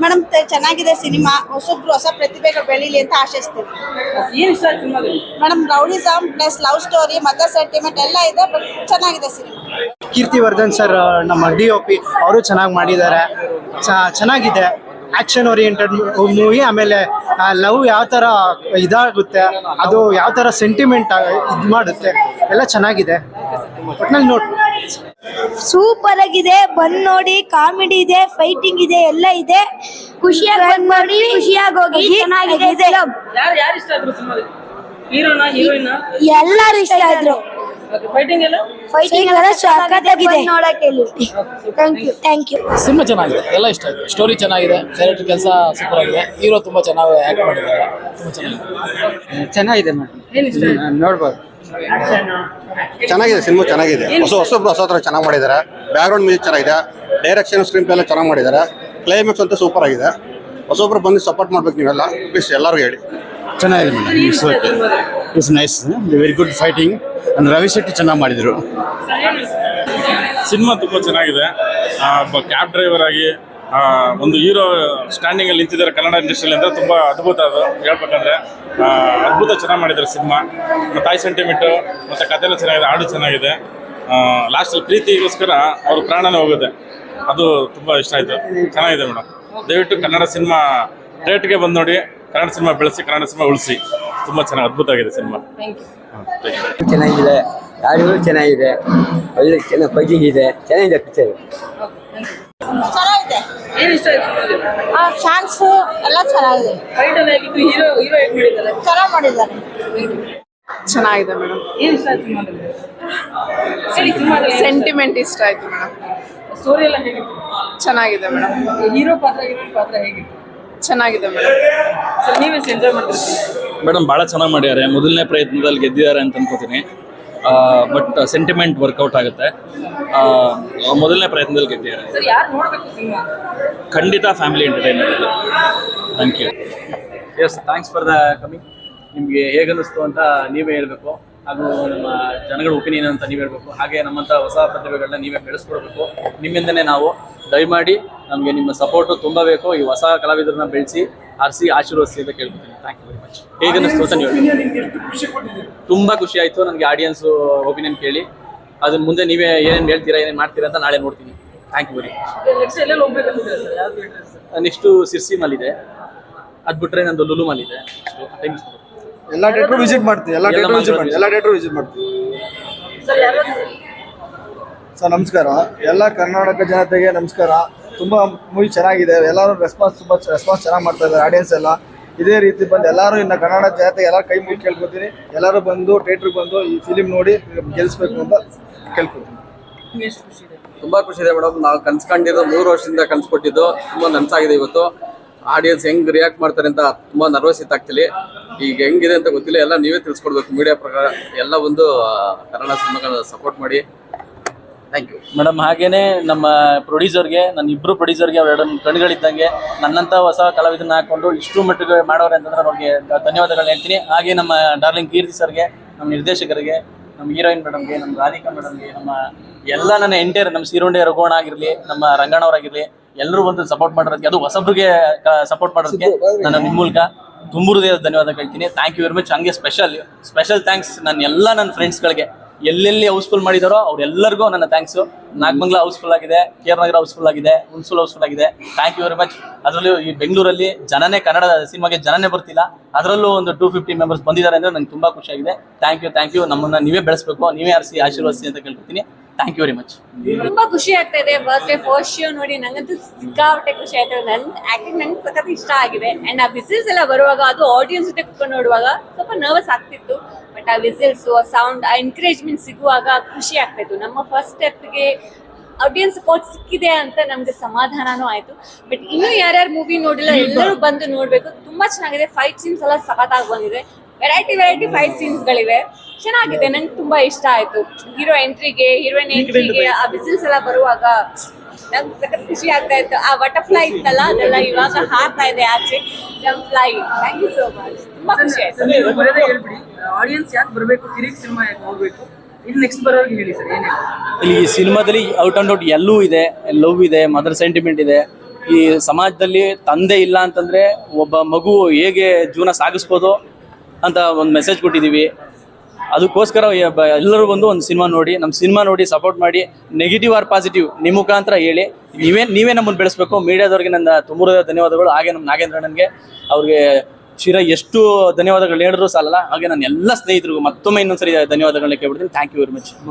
Madam ಚೆನ್ನಾಗಿದೆ cinema. ಹೊಸಬ್ರು ಹೊಸ ಪ್ರತಿಭೆಗಳು ಬೆಳೀಲಿ ಅಂತ ಆಶಿಸ್ತೀವಿ ಏನು sir madam rowdyism plus love story mother sentiment ಎಲ್ಲ ಇದೆ ಬಟ್ ಚೆನ್ನಾಗಿದೆ ಸಿನಿಮಾ. ಕೀರ್ತಿವರ್ಧನ್ ಸರ್ ನಮ್ಮ ಡಿ ಒ ಪಿ ಅವರು ಚೆನ್ನಾಗಿ ಮಾಡಿದ್ದಾರೆ. ಚ- ಚೆನ್ನಾಗಿದೆ. ಆಕ್ಷನ್ ಓರಿಯೆಂಟೆಡ್ ಮೂವಿ ಆಮೇಲೆ ಲವ್ ಯಾವ ಥರ ಇದಾಗುತ್ತೆ ಅದು ಯಾವ ಥರ ಸೆಂಟಿಮೆಂಟ್ ಇದು ಮಾಡುತ್ತೆ ಎಲ್ಲ ಚೆನ್ನಾಗಿದೆ. ಒಟ್ನಲ್ಲಿ ನೋಡಿ ಸೂಪರ್ ಆಗಿದೆ. ಬಂದ್ ನೋಡಿ ಕಾಮಿಡಿ ಇದೆ ಫೈಟಿಂಗ್ ಇದೆ ಎಲ್ಲ ಇದೆ. ಖುಷಿಯಾಗಿ ಬಂದ್ ಮಾಡಿ ಖುಷಿಯಾಗಿ ಹೋಗಿ ಚೆನ್ನಾಗಿದೆ film. ಯಾರು ಯಾರು ಇಷ್ಟ ಆದ್ರು ಸಿನಿಮಾದಲ್ಲಿ? ಹೀರೋನಾ ಹೀರೋಯಿನ್ ಎಲ್ಲಾರು ಇಷ್ಟ ಆದ್ರು. ಫೈಟಿಂಗ್ ಎಲ್ಲ? ಫೈಟಿಂಗ್ ಎಲ್ಲ ಸಖತ್ತಾಗಿದೆ ನೋಡಕ್ಕೆ thank you thank you cinema ಚೆನ್ನಾಗಿದೆ. ಎಲ್ಲ ಇಷ್ಟ ಆಯ್ತು. ಸ್ಟೋರಿ ಚೆನ್ನಾಗಿದೆ. ಡೈರೆಕ್ಟರ್ ಕೆಲಸ ಸೂಪರ್ ಆಗಿದೆ. ಹೀರೋ ತುಂಬಾ ಚೆನ್ನಾಗಿ ಆಕ್ಟ್ ಮಾಡಿದ್ದಾರೆ. ತುಂಬಾ ಚೆನ್ನಾಗಿದೆ. ಚೆನ್ನಾಗಿದೆ ಏನ್ ಇಷ್ಟ ಆಯ್ತು? ನೋಡ್ಬೋದು. ಚೆನ್ನಾಗಿದೆ ಸಿನಿಮಾ ಚೆನ್ನಾಗಿದೆ. ಹೊಸ ಹೊಸಬ್ರು ಹೊಸ ಥರ ಚೆನ್ನಾಗಿ ಮಾಡಿದ್ದಾರೆ ಬ್ಯಾಕ್ಗ್ರೌಂಡ್ ಮ್ಯೂಸಿಕ್ ಚೆನ್ನಾಗಿದೆ. ಡೈರೆಕ್ಷನ್ ಸ್ಕ್ರೀನ್ ಪ್ಲೇ ಎಲ್ಲ ಚೆನ್ನಾಗಿ ಮಾಡಿದ್ದಾರೆ ಕ್ಲೈಮ್ಯಾಕ್ಸ್ ಅಂತೂ ಸೂಪರ್ ಆಗಿದೆ. ಹೊಸೊಬ್ರು ಬಂದು ಸಪೋರ್ಟ್ ಮಾಡ್ಬೇಕು ನೀವೆಲ್ಲ. ಪ್ಲೀಸ್ ಎಲ್ಲರಿಗೂ ಹೇಳಿ. ಚೆನ್ನಾಗಿದೆ madam it's okay it's nice very good fighting ಅಂದ್ರೆ ರವಿ ಶೆಟ್ಟಿ ಚೆನ್ನಾಗಿ ಮಾಡಿದರು. ಸಿನಿಮಾ ತುಂಬ ಚೆನ್ನಾಗಿದೆ. ಕ್ಯಾಬ್ ಡ್ರೈವರ್ ಆಗಿ ಒಂದು ಹೀರೋ ಸ್ಟ್ಯಾಂಡಿಂಗ್ ಅಲ್ಲಿ ನಿಂತಿದ್ದಾರೆ ಕನ್ನಡ ಇಂಡಸ್ಟ್ರಿಯಲ್ಲಿ ಅಂದ್ರೆ ತುಂಬಾ ಅದ್ಭುತ ಅದು ಹೇಳ್ಬೇಕಂದ್ರೆ. ಅದ್ಭುತ ಚೆನ್ನಾಗಿ ಮಾಡಿದ್ದಾರೆ ಸಿನಿಮಾ. ಮತ್ತೆ ತಾಯಿ ಸೆಂಟಿಮೆಂಟ್ ಮತ್ತೆ ಕಥೆನೂ ಎಲ್ಲ ಚೆನ್ನಾಗಿದೆ ಹಾಡು ಚೆನ್ನಾಗಿದೆ. ಲಾಸ್ಟಲ್ಲಿ ಪ್ರೀತಿಗೋಸ್ಕರ ಅವ್ರ ಪ್ರಾಣನೇ ಹೋಗುತ್ತೆ. ಅದು ತುಂಬಾ ಇಷ್ಟ ಆಯ್ತು. ಚೆನ್ನಾಗಿದೆ ಮೇಡಮ್. ದಯವಿಟ್ಟು ಕನ್ನಡ ಸಿನಿಮಾ ಥಿಯೇಟ್ರಿಗೆ ಬಂದು ನೋಡಿ ಕನ್ನಡ ಸಿನಿಮಾ ಬೆಳೆಸಿ ಕನ್ನಡ ಸಿನಿಮಾ ಉಳಿಸಿ. ತುಂಬಾ ಚೆನ್ನಾಗಿ ಅದ್ಭುತ ಆಗಿದೆ ಸಿನಿಮಾ. ಚೆನ್ನಾಗಿದೆ ಹಾಡುಗಳು ಚೆನ್ನಾಗಿದೆ ಒಳ್ಳೆ ಚೆನ್ನಾಗಿ ಫೈಟಿಂಗ್ ಇದೆ ಚೆನ್ನಾಗಿದೆ ಪಿಕ್ಚರ್ ಚೆನ್ನಾಗಿದೆ ಏನ್ ಇಷ್ಟ ಆಯ್ತು ಸಿನಿಮಾದಲ್ಲಿ? ಶಾಂಗ್ಸು ಎಲ್ಲ ಚೆನ್ನಾಗಿದೆ. ಫೈಟ್ ಎಲ್ಲ ಹೇಗಿತ್ತು ಹೀರೋ ಹೀರೋ ಹೇಗ್ ಮಾಡಿದ್ದಾರೆ. ಚೆನ್ನಾಗಿ ಮಾಡಿದ್ದಾರೆ. ಚೆನ್ನಾಗಿದೆ ಮೇಡಮ್. ಏನ್ ಇಷ್ಟ ಆಯ್ತು ಸಿನಿಮಾದಲ್ಲಿ? ಹೇಳಿ ಸಿನಿಮಾದಲ್ಲಿ ಸೆಂಟಿಮೆಂಟ್ ಇಷ್ಟ ಆಯ್ತು ಮೇಡಮ್. ಸ್ಟೋರಿ ಎಲ್ಲ ಹೇಗಿತ್ತು? ಚೆನ್ನಾಗಿದೆ ಮೇಡಮ್. ಹೀರೋ ಪಾತ್ರ ಹೀರೋಯಿನ್ ಪಾತ್ರ ಹೇಗಿತ್ತು? ಚೆನ್ನಾಗಿದೆ ಮೇಡಮ್. ಸರ್ ನೀವೇ ಎಂಜಾಯ್ ಮಾಡ್ತೀರಿ ಮೇಡಮ್ ಭಾಳ ಚೆನ್ನಾಗಿ ಮಾಡಿದ್ದಾರೆ ಮೊದಲನೇ ಪ್ರಯತ್ನದಲ್ಲಿ ಗೆದ್ದಿದ್ದಾರೆ ಅಂತ ಅನ್ಕೋತೀನಿ. ಬಟ್ ಸೆಂಟಿಮೆಂಟ್ ವರ್ಕೌಟ್ ಆಗುತ್ತೆ. ಆ, ಮೊದಲನೇ ಪ್ರಯತ್ನದಲ್ಲಿ ಗೆದ್ದಿದ್ದಾರೆ. ಸರ್ ಯಾರು ನೋಡ್ಬೇಕು ಸಿನಿಮಾ? ಖಂಡಿತ family entertainment thank you yes thanks for the coming ನಿಮಗೆ ಹೇಗನ್ನಿಸ್ತು ಅಂತ ನೀವೇ ಹೇಳಬೇಕು. ಹಾಗೂ ನಮ್ಮ ಜನಗಳ ಒಪಿನಿಯನ್ ಅಂತ ನೀವು ಹೇಳಬೇಕು. ಹಾಗೆ ನಮ್ಮಂಥ ಹೊಸ ಪ್ರತಿಭೆಗಳನ್ನ ನೀವೇ ಬೆಳೆಸ್ಕೊಡ್ಬೇಕು. ನಿಮ್ಮಿಂದನೇ ನಾವು ದಯಮಾಡಿ ನಮಗೆ ನಿಮ್ಮ ಸಪೋರ್ಟು ತುಂಬ ಬೇಕು ಈ ಹೊಸ ಕಲಾವಿದರನ್ನ ಬೆಳೆಸಿ. ಆರಿಸಿ ಆಶೀರ್ವದಿಸಿ ಅಂತ ಕೇಳ್ಕೊತೀನಿ. ಥ್ಯಾಂಕ್ ಯು ವೆರಿ ಮಚ್ ಹೇಗನ್ನಿಸ್ತು ಅಂತ ನೀವು ತುಂಬ ಖುಷಿ ಆಯಿತು ನನಗೆ ಆಡಿಯನ್ಸು ಒಪಿನಿಯನ್ ಕೇಳಿ. ಅದನ್ನ ಮುಂದೆ ನೀವೇ ಏನೇನು ಹೇಳ್ತೀರಾ ಏನೇನು ಮಾಡ್ತೀರಾ ಅಂತ ನಾಳೆ ನೋಡ್ತೀನಿ. Thank you very much next ಎಲ್ಲೆಲ್ಲಿ ಹೋಗ್ಬೇಕಂತಿದ್ದೀರಾ ಸರ್ ಯಾವ ಥಿಯೇಟರ್ ನೆಕ್ಸ್ಟು ಸಿರ್ಸಿ ಮಲ್ಲಿದೆ ಅದು ಬಿಟ್ಟರೆ ನಂದು ಲುಲು ಮಲ್ಲಿದೆ ಅಷ್ಟು ಟೈಮ್ ಎಲ್ಲ ಡೇಟ್ರು ವಿಸಿಟ್ ಮಾಡ್ತೀವಿ ಎಲ್ಲ ಡೇಟ್ರು ವಿಸಿಟ್ ಮಾಡ್ತೀವಿ. ಎಲ್ಲ ಡೇಟ್ರು ವಿಸಿಟ್ ಮಾಡ್ತೀವಿ. ಸರ್ ಯಾರು ಸರ್ ನಮಸ್ಕಾರ. ಎಲ್ಲ ಕರ್ನಾಟಕ ಜನತೆಗೆ ನಮಸ್ಕಾರ. ತುಂಬ ಮೂವಿ ಚೆನ್ನಾಗಿದೆ. ಎಲ್ಲರೂ ರೆಸ್ಪಾನ್ಸ್ ತುಂಬ ರೆಸ್ಪಾನ್ಸ್ ಚೆನ್ನಾಗಿ ಮಾಡ್ತಾ ಇದ್ದಾರೆ ಆಡಿಯನ್ಸ್ ಎಲ್ಲ. ಇದೇ ರೀತಿ ಬಂದು ಎಲ್ಲರೂ ಇನ್ನು ಕನ್ನಡ ಜಾತಿ ಎಲ್ಲ ಕೈ ಮುಗಿ ಕೇಳ್ಕೊತೀನಿ. ಎಲ್ಲರೂ ಬಂದು ಥಿಯೇಟ್ರಿಗೆ ಬಂದು ಈ ಫಿಲಿಮ್ ನೋಡಿ ಗೆಲ್ಲಿಸ್ಬೇಕು ಅಂತ ಕೇಳ್ಕೊತೀನಿ. ತುಂಬ ಖುಷಿ ಇದೆ? ತುಂಬಾ ಖುಷಿ ಇದೆ ಮೇಡಮ್. ನಾವು ಕನ್ಸ್ಕೊಂಡಿರೋ ಮೂರು ವರ್ಷದಿಂದ ಕನ್ಸ್ಕೊಟ್ಟಿದ್ದು. ತುಂಬ ನನ್ಸಾಗಿದೆ ಇವತ್ತು. ಆಡಿಯನ್ಸ್ ಹೆಂಗ್ ರಿಯಾಕ್ಟ್ ಮಾಡ್ತಾರೆ ಅಂತ ತುಂಬಾ ನರ್ವಸ್ ಇತ್ತಾಗ್ತಿಲಿ ಈಗ ಹೆಂಗಿದೆ ಅಂತ ಗೊತ್ತಿಲ್ಲ. ಎಲ್ಲ ನೀವೇ ತಿಳಿಸ್ಕೊಡ್ಬೇಕು. ಮೀಡಿಯಾ ಪ್ರಕಾರ ಎಲ್ಲ ಒಂದು ಕನ್ನಡ ಸಿನಿಮಾಗಳನ್ನ ಸಪೋರ್ಟ್ ಮಾಡಿ. ಥ್ಯಾಂಕ್ ಯು ಮೇಡಮ್ ಹಾಗೇನೆ ನಮ್ಮ ಪ್ರೊಡ್ಯೂಸರ್ಗೆ ನನ್ನ ಇಬ್ರು ಪ್ರೊಡ್ಯೂಸರ್ಗೆ ಅವೆರಡು ಕಣ್ಗಳಿದ್ದಂಗೆ ನನ್ನಂತ ಹೊಸ ಕಲಾವಿದನ್ನ ಹಾಕೊಂಡು ಇಷ್ಟು ಮಟ್ಟಿಗೆ ಮಾಡೋರೆ ಅಂತಂದ್ರೆ ಅವ್ರಿಗೆ ಧನ್ಯವಾದಗಳು ಹೇಳ್ತೀನಿ. ಹಾಗೆ ನಮ್ಮ ಡಾರ್ಲಿಂಗ್ ಕೀರ್ತಿ ಸರ್ಗೆ ನಮ್ಮ ನಿರ್ದೇಶಕರಿಗೆ ನಮ್ಮ ಹೀರೋಯಿನ್ ಮೇಡಮ್ಗೆ ನಮ್ಮ ರಾಧಿಕಾ ಮೇಡಮ್ಗೆ ನಮ್ಮ ಎಲ್ಲ ನನ್ನ ಎಂಟೈರ್ ನಮ್ಮ ಸೀರುಂಡೆ ರಘುವಣ ಆಗಿರ್ಲಿ ನಮ್ಮ ರಂಗಣ್ಣವರಾಗಿರ್ಲಿ ಎಲ್ಲರೂ ಬಂದು ಸಪೋರ್ಟ್ ಮಾಡೋದಕ್ಕೆ ಅದು ಹೊಸಬ್ರಿಗೆ ಸಪೋರ್ಟ್ ಮಾಡೋದಕ್ಕೆ ನಾನು ನಿಮ್ಮ ಮೂಲಕ ತುಂಬ ಹೃದಯದ ಧನ್ಯವಾದ ಹೇಳ್ತೀನಿ. ಥ್ಯಾಂಕ್ ಯು ವೆರಿ ಮಚ್ ಹಂಗೆ ಸ್ಪೆಷಲ್ ಸ್ಪೆಷಲ್ ಥ್ಯಾಂಕ್ಸ್ ನನ್ನ ಎಲ್ಲ ನನ್ನ ಫ್ರೆಂಡ್ಸ್ಗಳಿಗೆ ಎಲ್ಲೆಲ್ಲಿ ಹೌಸ್ಫುಲ್ ಮಾಡಿದಾರೋ ಅವ್ರೆಲ್ಲರಿಗೂ ನನ್ನ ಥ್ಯಾಂಕ್ಸ್ ನಾಗಮಂಗ್ಲ ಹೌಸ್ಫುಲ್ ಆಗಿದೆ ಕೇರ್ ನಗರ ಹೌಸ್ಫುಲ್ ಆಗಿದೆ ಹುಣಸೂಲ್ ಹೌಸ್ಫುಲ್ ಆಗಿದೆ. ಥ್ಯಾಂಕ್ ಯು ವೆರಿ ಮಚ್ ಅದರಲ್ಲೂ ಈ ಬೆಂಗಳೂರಲ್ಲಿ ಜನನೇ ಕನ್ನಡ ಸಿನಿಮಾಗೆ ಜನನೇ ಬರ್ತಿಲ್ಲ. ಅದರಲ್ಲೂ ಒಂದು ಟೂ ಫಿಫ್ಟಿ ಮೆಂಬರ್ಸ್ ಬಂದಿದ್ದಾರೆ ಅಂದರೆ ನಂಗೆ ತುಂಬ ಖುಷಿಯಾಗಿದೆ ಥ್ಯಾಂಕ್ ಯು ಥ್ಯಾಂಕ್ ಯು ನಮ್ಮನ್ನ ನೀವೇ ಬೆಳೆಸ್ಬೇಕು. ನೀವೇ ಆರಿಸಿ ಆಶೀರ್ವದಿಸಿ ಅಂತ ಕೇಳ್ಕೊತೀನಿ. ಥ್ಯಾಂಕ್ ಯು ವೆರಿ ಮಚ್ ತುಂಬಾ ಖುಷಿ ಆಗ್ತಾ ಇದೆ ಫಸ್ಟ್ ಡೇ ಫಸ್ಟ್ ಶೋ ನೋಡಿ. ನಂಗಂತೂ ಸಿಕ್ಕಾಪಟ್ಟೆ ಖುಷಿ ಆಯ್ತು. ನನ್ ಆಕ್ಟಿಂಗ್ ನಂಗೆ ಸಖತ್ ಇಷ್ಟ ಆಗಿದೆ. ಅಂಡ್ ಆ ಬಿಸ್ನೆಸ್ ಎಲ್ಲ ಬರುವಾಗ, ಅದು ಆಡಿಯನ್ಸ್ ಜೊತೆ ಕುತ್ಕೊಂಡು ನೋಡುವಾಗ ಸ್ವಲ್ಪ ನರ್ವಸ್ ಆಗ್ತಿತ್ತು. ಬಟ್ ಆ ವಿಸಿಲ್ಸ್ ಆ ಸೌಂಡ್ ಆ ಎನ್ಕರೇಜ್ಮೆಂಟ್ ಸಿಗುವಾಗ ಖುಷಿ ಆಗ್ತಾಯಿತ್ತು. ನಮ್ಮ ಫಸ್ಟ್ ಸ್ಟೆಪ್ಗೆ ಆಡಿಯನ್ಸ್ ಸಪೋರ್ಟ್ ಸಿಕ್ಕಿದೆ ಅಂತ ನಮ್ಗೆ ಸಮಾಧಾನನೂ ಆಯ್ತು. ಬಟ್ ಇನ್ನು ಯಾರ್ಯಾರು ಮೂವಿ ನೋಡಿಲ್ಲ ಎಲ್ಲರೂ ಬಂದು ನೋಡ್ಬೇಕು. ತುಂಬಾ ಚೆನ್ನಾಗಿದೆ. ಫೈಟ್ ಸೀನ್ಸ್ ಎಲ್ಲ ಸಖತ್ತಾಗಿ ಬಂದಿದೆ. ವೆರೈಟಿ ವೆರೈಟಿ ಫೈಟ್ ಸೀನ್ಸ್ ಗಳಿವೆ. ಚೆನ್ನಾಗಿದೆ. ನಂಗೆ ತುಂಬಾ ಇಷ್ಟ ಆಯ್ತು. ಹೀರೋ ಎಂಟ್ರಿಗೆ ಹೀರೋಯಿನ್ ಎಂಟ್ರಿಗೆ ಆ ಬಿಸಿಲ್ಸ್ ಎಲ್ಲ ಬರುವಾಗ ನಂಗೆ ಸಖತ್ ಖುಷಿ ಆಗ್ತಾ ಇತ್ತು. ಆ ಬಟರ್ಫ್ಲೈ ಇತ್ತಲ್ಲ ಅದೆಲ್ಲ ಇವಾಗ ಹಾರ್ತಾ ಇದೆ ಆಚೆ. ನಮ್ fly thank you so much ತುಂಬಾ ಖುಷಿ ಆಯ್ತು. ಹೇಳ್ಬಿಡಿ. ಆಡಿಯನ್ಸ್ ಯಾಕೆ ಬರಬೇಕು? ಕಿರಿಕ್ ಸಿನಿಮಾ ಯಾಕೆ ಹೋಗ್ಬೇಕು? ಇನ್ನು ನೆಕ್ಸ್ಟ್ ಬರೋರಿಗೆ ಹೇಳಿ ಸರ್ ಏನೇನು ಇಲ್ಲಿ ಸಿನಿಮಾದಲ್ಲಿ ಔಟ್ ಅಂಡ್ ಔಟ್ ಎಲ್ಲೂ ಇದೆ ಲವ್ ಇದೆ ಮದರ್ ಸೆಂಟಿಮೆಂಟ್ ಇದೆ. ಈ ಸಮಾಜದಲ್ಲಿ ತಂದೆ ಇಲ್ಲ ಅಂತಂದ್ರೆ ಒಬ್ಬ ಮಗು ಹೇಗೆ ಜೀವನ ಸಾಗಿಸ್ಬೋದು ಅಂತ ಒಂದು ಮೆಸೇಜ್ ಕೊಟ್ಟಿದ್ದೀವಿ ಅದಕ್ಕೋಸ್ಕರ ಎಲ್ಲರೂ ಬಂದು ಒಂದು ಸಿನಿಮಾ ನೋಡಿ ನಮ್ಮ ಸಿನಿಮಾ ನೋಡಿ ಸಪೋರ್ಟ್ ಮಾಡಿ ನೆಗೆಟಿವ್ ಆರ್ ಪಾಸಿಟಿವ್ ನಿಮ್ಮ ಮುಖಾಂತರ ಹೇಳಿ. ನೀವೇ ನೀವೇ ನಮ್ಮನ್ನು ಬೆಳೆಸ್ಬೇಕು. ಮೀಡಿಯಾದವ್ರಿಗೆ ನನ್ನ ತುಂಬ ಧನ್ಯವಾದಗಳು. ಹಾಗೆ ನಮ್ಮ ನಾಗೇಂದ್ರಣ್ಣನಿಗೆ ಅವ್ರಿಗೆ ಶಿರ ಎಷ್ಟು ಧನ್ಯವಾದಗಳು ಹೇಳಿದ್ರು ಸಾಲಲ್ಲ. ಹಾಗೆ ನನ್ನ ಎಲ್ಲ ಸ್ನೇಹಿತರಿಗೂ ಮತ್ತೊಮ್ಮೆ ಇನ್ನೊಂದ್ಸರಿ ಧನ್ಯವಾದಗಳನ್ನ ಕೇಳ್ಬಿಡ್ತೀನಿ. Thank you very much